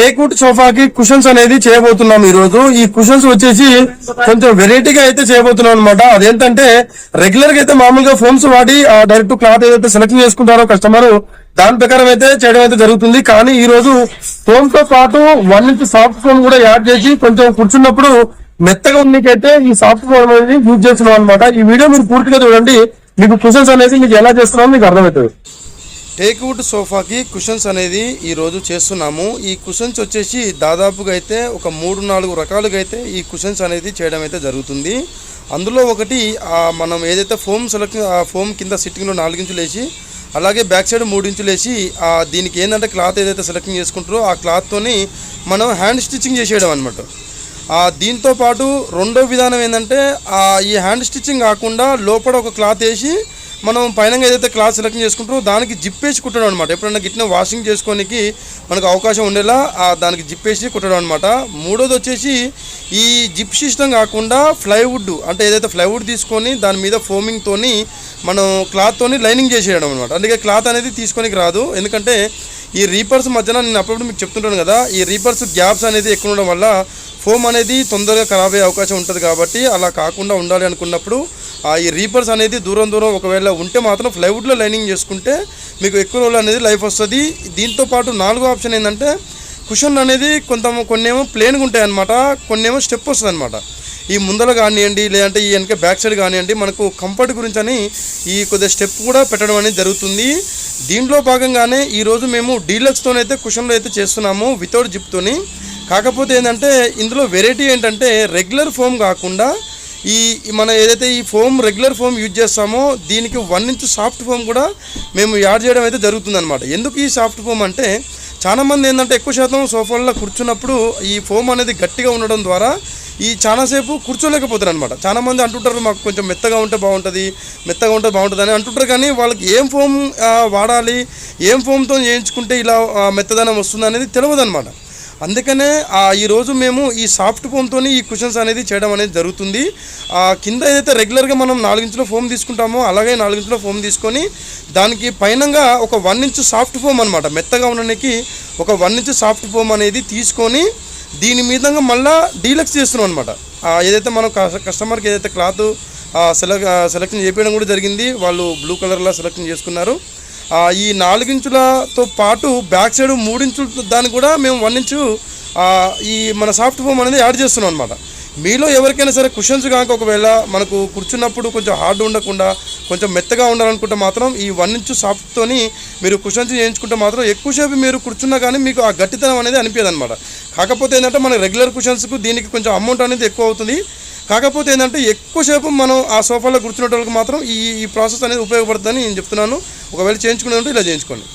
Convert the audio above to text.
Teakwood సోఫాకి cushions అనేది చేయబోతున్నాం ఈ రోజు ఈ కుషన్స్ వచ్చేసి కొంచెం వెరైటీగా అయితే చేయబోతున్నాం అనమాట అదేంటంటే రెగ్యులర్గా అయితే మామూలుగా ఫోమ్స్ వాడి డైరెక్ట్ క్లాత్ ఏదైతే సెలెక్ట్ చేసుకుంటారో కస్టమర్ దాని ప్రకారం అయితే చేయడం అయితే జరుగుతుంది. కానీ ఈ రోజు ఫోమ్తో పాటు వన్ ఇంచ్ సాఫ్ట్ ఫోమ్ కూడా యాడ్ చేసి కొంచెం కూర్చున్నప్పుడు మెత్తగా ఉన్నకైతే ఈ సాఫ్ట్ ఫోమ్ అనేది యూజ్ చేస్తున్నాం అనమాట ఈ వీడియో మీరు పూర్తిగా చూడండి. మీకు కుషన్స్ అనేది మీకు ఎలా చేస్తున్నాం మీకు అర్థమవుతుంది. టేక్వుడ్ సోఫాకి కుషన్స్ అనేది ఈ రోజు చేస్తున్నాము. ఈ కుషన్స్ వచ్చేసి దాదాపుగా అయితే ఒక మూడు నాలుగు రకాలుగా అయితే ఈ కుషన్స్ అనేది చేయడం అయితే జరుగుతుంది. అందులో ఒకటి మనం ఏదైతే ఫోమ్ సెలెక్ట్ ఆ ఫోమ్ కింద సిట్టింగ్లో నాలుగు వేసి అలాగే బ్యాక్ సైడ్ మూడు వేసి దీనికి ఏంటంటే క్లాత్ ఏదైతే సెలెక్టింగ్ చేసుకుంటారో ఆ క్లాత్తోని మనం హ్యాండ్ స్టిచ్చింగ్ చేసేయడం అనమాట దీంతో పాటు రెండో విధానం ఏంటంటే ఈ హ్యాండ్ స్టిచ్చింగ్ కాకుండా లోపల ఒక క్లాత్ వేసి మనం పైన ఏదైతే క్లాత్ సెలెక్ట్ చేసుకుంటామో దానికి జిప్పేసి కుట్టడం అనమాట ఎప్పుడైనా గిట్టిన వాషింగ్ చేసుకోనికి మనకు అవకాశం ఉండేలా దానికి జిప్పేసి కుట్టడం అనమాట మూడోది వచ్చేసి ఈ జిప్ సిస్టమ్ కాకుండా ప్లైవుడ్ అంటే ఏదైతే ప్లైవుడ్ తీసుకొని దాని మీద ఫోమింగ్తోని మనం క్లాత్తోని లైనింగ్ చేసేయడం అనమాట అందుకే క్లాత్ అనేది తీసుకోనికి రాదు. ఎందుకంటే ఈ రీపర్స్ మధ్యన నేను అప్పుడప్పుడు మీకు చెప్తుంటాను కదా ఈ రీపర్స్ గ్యాప్స్ అనేది ఎక్కువ ఉండడం వల్ల ఫోమ్ అనేది తొందరగా ఖరాబ్ అయ్యే అవకాశం ఉంటుంది కాబట్టి అలా కాకుండా ఉండాలి అనుకున్నప్పుడు ఆ ఈ రీపర్స్ అనేది దూరం దూరం ఒకవేళ ఉంటే మాత్రం ప్లైవుడ్లో లైనింగ్ చేసుకుంటే మీకు ఎక్కువ రోజులు అనేది లైఫ్ వస్తుంది. దీంతో పాటు నాలుగో ఆప్షన్ ఏంటంటే కుషన్ అనేది కొంత కొన్నేమో ప్లేన్గా ఉంటాయి అనమాట కొన్నేమో స్టెప్ వస్తుంది అనమాట ఈ ముందర కానివ్వండి లేదంటే ఈ వెనక బ్యాక్ సైడ్ కానివ్వండి మనకు కంఫర్ట్ గురించి అని ఈ కొద్దిగా స్టెప్ కూడా పెట్టడం అనేది జరుగుతుంది. దీంట్లో భాగంగానే ఈరోజు మేము డీలక్స్తోనైతే కుషన్లో అయితే చేస్తున్నాము వితౌట్ జిప్తోని కాకపోతే ఏంటంటే ఇందులో వెరైటీ ఏంటంటే రెగ్యులర్ ఫోమ్ కాకుండా ఈ మన ఏదైతే ఈ ఫోమ్ రెగ్యులర్ ఫోమ్ యూజ్ చేస్తామో దీనికి వన్ ఇంచ్ సాఫ్ట్ ఫోమ్ కూడా మేము యాడ్ చేయడం అయితే జరుగుతుందన్నమాట. ఎందుకు ఈ సాఫ్ట్ ఫోమ్ అంటే చాలామంది ఏంటంటే ఎక్కువ శాతం సోఫాల్లో కూర్చున్నప్పుడు ఈ ఫోమ్ అనేది గట్టిగా ఉండడం ద్వారా ఈ చాలాసేపు కూర్చోలేకపోతారు అనమాట చాలామంది అంటుంటారు మాకు కొంచెం మెత్తగా ఉంటే బాగుంటుంది మెత్తగా ఉంటే బాగుంటుంది అని అంటుంటారు కానీ వాళ్ళకి ఏం ఫోమ్ వాడాలి ఏం ఫోమ్తో చేయించుకుంటే ఇలా మెత్తదనం వస్తుంది అనేది తెలియదు అనమాట అందుకనే ఈరోజు మేము ఈ సాఫ్ట్ ఫోమ్తో ఈ కుషన్స్ అనేది చేయడం అనేది జరుగుతుంది. ఆ, కింద ఏదైతే రెగ్యులర్గా మనం నాలుగించులో ఫోమ్ తీసుకుంటామో అలాగే నాలుగించులో ఫోమ్ తీసుకొని దానికి పైనంగా ఒక వన్ ఇంచ్ సాఫ్ట్ ఫోమ్ అనమాట మెత్తగా ఉండడానికి ఒక వన్ ఇంచ్ సాఫ్ట్ ఫోమ్ అనేది తీసుకొని దీని మీదంగా మళ్ళా డీలక్స్ చేస్తున్నాం అనమాట ఏదైతే మనం కస్టమర్కి ఏదైతే క్లాత్ సెలెక్ సెలెక్షన్ చేపించడం కూడా జరిగింది వాళ్ళు బ్లూ కలర్లో సెలెక్షన్ చేసుకున్నారు. ఈ నాలుగించులతో పాటు బ్యాక్ సైడ్ మూడించుల దాన్ని కూడా మేము వన్ ఇంచు ఈ మన సాఫ్ట్ ఫోమ్ అనేది యాడ్ చేస్తున్నాం అనమాట మీలో ఎవరికైనా సరే కుషన్స్ కాక ఒకవేళ మనకు కూర్చున్నప్పుడు కొంచెం హార్డ్ ఉండకుండా కొంచెం మెత్తగా ఉండాలనుకుంటే మాత్రం ఈ వన్ ఇంచు సాఫ్ట్తోని మీరు కుషన్స్ చేయించుకుంటే మాత్రం ఎక్కువసేపు మీరు కూర్చున్నా కానీ మీకు ఆ గట్టితనం అనేది అనిపించదు అనమాట కాకపోతే ఏంటంటే మన రెగ్యులర్ కుషన్స్కు దీనికి కొంచెం అమౌంట్ అనేది ఎక్కువ అవుతుంది. కాకపోతే ఏంటంటే ఎక్కువసేపు మనం ఆ సోఫాలో కూర్చునే వాళ్ళకి మాత్రం ఈ ఈ ప్రాసెస్ అనేది ఉపయోగపడుతుందని నేను చెప్తున్నాను. ఒకవేళ చేయించుకునే ఇలా చేయించుకోండి.